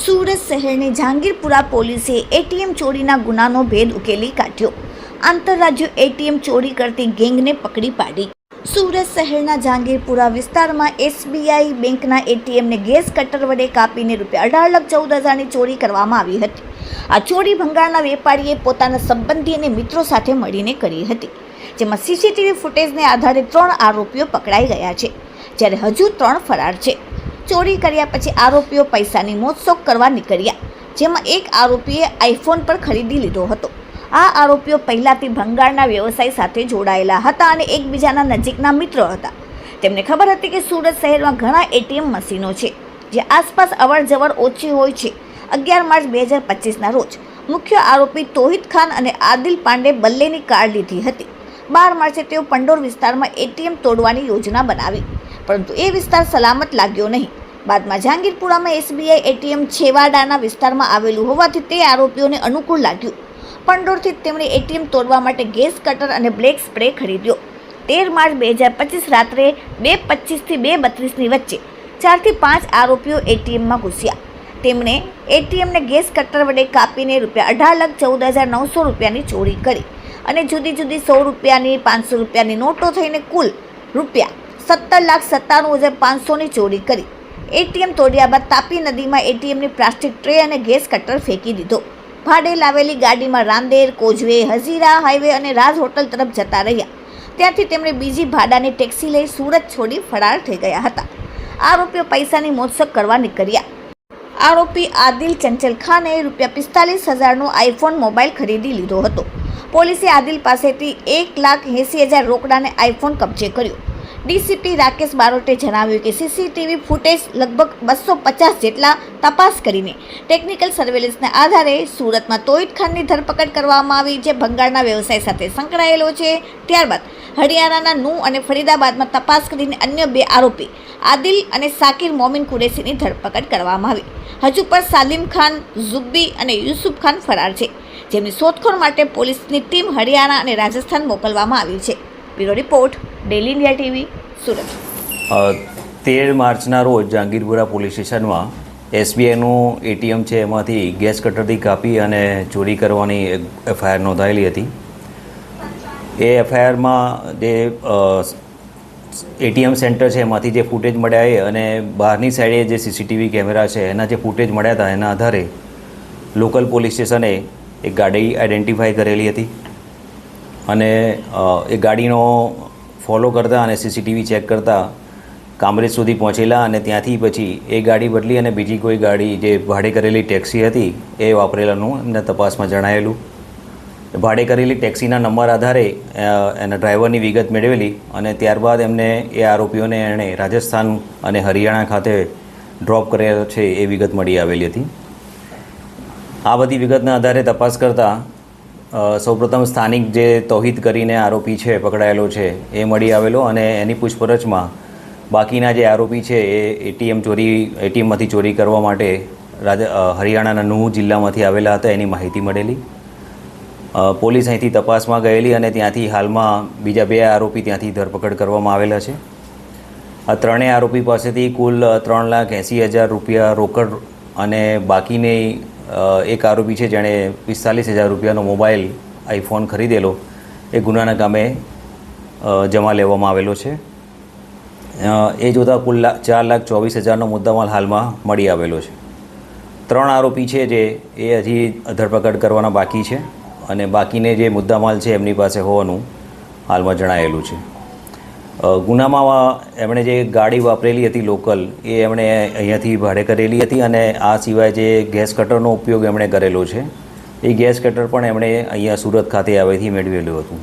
સુરત શહેરની જહાંગીરપુરા પોલીસે એટીએમ ચોરીના ગુનાનો ભેદ ઉકેલી કાઢ્યો. આંતરરાજ્ય એટીએમ ચોરી કરતી ગેંગને પકડી પાડી. સુરત શહેરના જહાંગીરપુરા વિસ્તારમાં એસબીઆઈ બેંકના એટીએમને ગેસ કટર વડે કાપીને રૂપિયા અઢાર લાખ ચૌદ હજારની ચોરી કરવામાં આવી હતી. આ ચોરી ભંગારના વેપારીએ પોતાના સંબંધી અને મિત્રો સાથે મળીને કરી હતી, જેમાં સીસીટીવી ફૂટેજને આધારે ત્રણ આરોપીઓ પકડાઈ ગયા છે, જ્યારે હજુ ત્રણ ફરાર છે. ચોરી કર્યા પછી આરોપીઓ પૈસાની મોજશોખ કરવા નીકળ્યા, જેમાં એક આરોપીએ આઈફોન પણ ખરીદી લીધો હતો. આ આરોપીઓ પહેલાંથી ભંગાળના વ્યવસાય સાથે જોડાયેલા હતા અને એકબીજાના નજીકના મિત્રો હતા. તેમને ખબર હતી કે સુરત શહેરમાં ઘણા એટીએમ મશીનો છે, જે આસપાસ અવરજવર ઓછી હોય છે. અગિયાર માર્ચ બે હજાર પચીસના રોજ, મુખ્ય આરોપી તોહિદ ખાન અને આદિલ પાંડે બલ્લેની કાર લીધી હતી. બાર માર્ચે તેઓ પંડોર વિસ્તારમાં એટીએમ તોડવાની યોજના બનાવી. પરંતુ એ વિસ્તાર સલામત લાગ્યો નહીં. બાદમાં જહાંગીરપુરામાં એસબીઆઈ એટીએમ છેવાડાના વિસ્તારમાં આવેલું હોવાથી તે આરોપીઓને અનુકૂળ લાગ્યું. પંડોરથી તેમણે એટીએમ તોડવા માટે ગેસ કટર અને બ્લેક સ્પ્રે ખરીદ્યો. તેર માર્ચ બે હજાર પચીસ રાત્રે બે પચીસથી બે બત્રીસની વચ્ચે ચારથી પાંચ આરોપીઓ એટીએમમાં ઘૂસ્યા. તેમણે એટીએમને ગેસ કટર વડે કાપીને રૂપિયા અઢાર લાખ ચૌદ હજાર નવસો રૂપિયાની ચોરી કરી અને જુદી જુદી સો રૂપિયાની, પાંચસો રૂપિયાની નોટો થઈને કુલ રૂપિયા સત્તર લાખ સત્તાણું હજાર પાંચસોની ચોરી કરી. એટીએમ તોડ્યા બાદ તાપી નદીમાં એટીએમની પ્લાસ્ટિક ટ્રે અને ગેસ કટર ફેંકી દીધો. ભાડે લાવેલી ગાડીમાં રાંદેર કોજવે હઝીરા હાઈવે અને રાજ હોટલ તરફ જતા રહ્યા. ત્યાંથી તેમણે બીજી ભાડાની ટેક્સી લઈ સુરત છોડી ફરાર થઈ ગયા હતા. આરોપીઓ પૈસાની મોજશોખ કરવા નીકળ્યા. આરોપી આદિલ ચંચલ ખાને રૂપિયા પિસ્તાલીસ હજારનો આઈફોન મોબાઈલ ખરીદી લીધો હતો. પોલીસે આદિલ પાસેથી એક લાખ એંસી હજાર રોકડાને આઈફોન કબજે કર્યો. ડીસીપી રાકેશ બારોટે જણાવ્યું કે સીસીટીવી ફૂટેજ લગભગ બસો પચાસ જેટલા તપાસ કરીને ટેકનિકલ સર્વેલન્સના આધારે સુરતમાં તોહિદ ખાનની ધરપકડ કરવામાં આવી જે ભંગાળના વ્યવસાય સાથે સંકળાયેલો છે. ત્યારબાદ હરિયાણાના નૂ અને ફરીદાબાદમાં તપાસ કરીને અન્ય બે આરોપી આદિલ અને સાકિર મોમિન કુરેશીની ધરપકડ કરવામાં આવી. હજુ પણ સાલિમ ખાન, ઝુબ્બી અને યુસુફ ખાન ફરાર છે, જેમની શોધખોળ માટે પોલીસની ટીમ હરિયાણા અને રાજસ્થાન મોકલવામાં આવી છે. Bureau report. Daily India TV, Surat. તેર માર્ચના રોજ જહાંગીરપુરા પોલીસ સ્ટેશનમાં એસબીઆઈનું એટીએમ છે એમાંથી ગેસ કટરથી કાપી અને ચોરી કરવાની એફઆઈઆર નોંધાયેલી હતી. એ એફઆઈઆરમાં જે એટીએમ સેન્ટર છે એમાંથી જે ફૂટેજ મળ્યા એ અને બહારની સાઈડે જે સીસીટીવી કેમેરા છે એના જે ફૂટેજ મળ્યા હતા એના આધારે લોકલ પોલીસ સ્ટેશને એક ગાડી આઈડેન્ટિફાઈ કરેલી હતી. અને એ ગાડીનો ફોલો કરતા અને સીસીટીવી ચેક કરતા કામરેજ સુધી પહોંચેલા અને ત્યાંથી પછી એ ગાડી બદલી અને બીજી કોઈ ગાડી જે ભાડે કરેલી ટેક્સી હતી, એ વાપરેલાનું એમને તપાસમાં જણાયેલું. ભાડે કરેલી ટેક્સીના નંબર આધારે એના ડ્રાઈવરની વિગત મેળવેલી અને ત્યારબાદ એમને એ આરોપીઓને એણે રાજસ્થાન અને હરિયાણા ખાતે ડ્રોપ કરેલો છે એ વિગત મળી આવેલી હતી. આ બધી વિગતના આધારે તપાસ કરતાં સૌપ્રથમ સ્થાનિક જે તૌહિદ કરીને આરોપી છે, પકડાયેલો છે, એ મળી આવેલો અને એની પૂછપરછમાં બાકીના જે આરોપી છે, એ એટીએમ ચોરી, એટીએમમાંથી ચોરી કરવા માટે રાજા હરિયાણાના નુહ જિલ્લામાંથી આવેલા હતા, એની માહિતી મળેલી. પોલીસ અહીંથી તપાસમાં ગયેલી અને ત્યાંથી હાલમાં બીજા બે આરોપી ત્યાંથી ધરપકડ કરવામાં આવેલા છે. આ ત્રણેય આરોપી પાસેથી કુલ ત્રણ લાખ એંસી હજાર રૂપિયા રોકડ અને બાકીની એક આરોપી છે જેણે પિસ્તાલીસ હજાર રૂપિયાનો મોબાઈલ આઈફોન ખરીદેલો. એ ગુનાના કામે જમા લેવામાં આવેલો છે. એ જોતાં કુલ ચાર લાખ ચોવીસ હજારનો મુદ્દામાલ હાલમાં મળી આવેલો છે. ત્રણ આરોપી છે જે એ હજી ધરપકડ કરવાના બાકી છે અને બાકીને જે મુદ્દામાલ છે એમની પાસે હોવાનું હાલમાં જણાયેલું છે. ગુનામાં એમણે જે ગાડી વાપરેલી હતી લોકલ, એ એમણે અહીંયાથી ભાડે કરેલી હતી અને આ સિવાય જે ગેસ કટરનો ઉપયોગ એમણે કરેલો છે, એ ગેસ કટર પણ એમણે અહીંયા સુરત ખાતે આવેથી મેળવેલું હતું.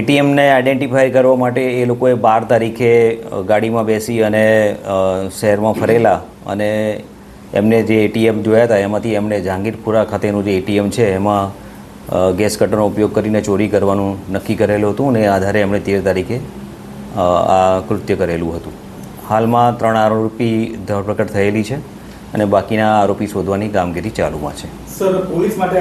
એટીએમને આઈડેન્ટિફાય કરવા માટે એ લોકોએ બાર તારીખે ગાડીમાં બેસી અને શહેરમાં ફરેલા અને એમને જે એટીએમ જોયા હતા, એમાંથી એમણે જહાંગીરપુરા ખાતેનું જે એટીએમ છે, એમાં ગેસ કટરનો ઉપયોગ કરીને ચોરી કરવાનું નક્કી કરેલું હતું અને આધારે એમણે તેર તારીખે આ કૃત્ય કરેલું હતું. હાલમાં ત્રણ આરોપી ધરપકડ થયેલી છે અને બાકીના આરોપી શોધવાની કામગીરી ચાલુમાં છે. સર, પોલીસ માટે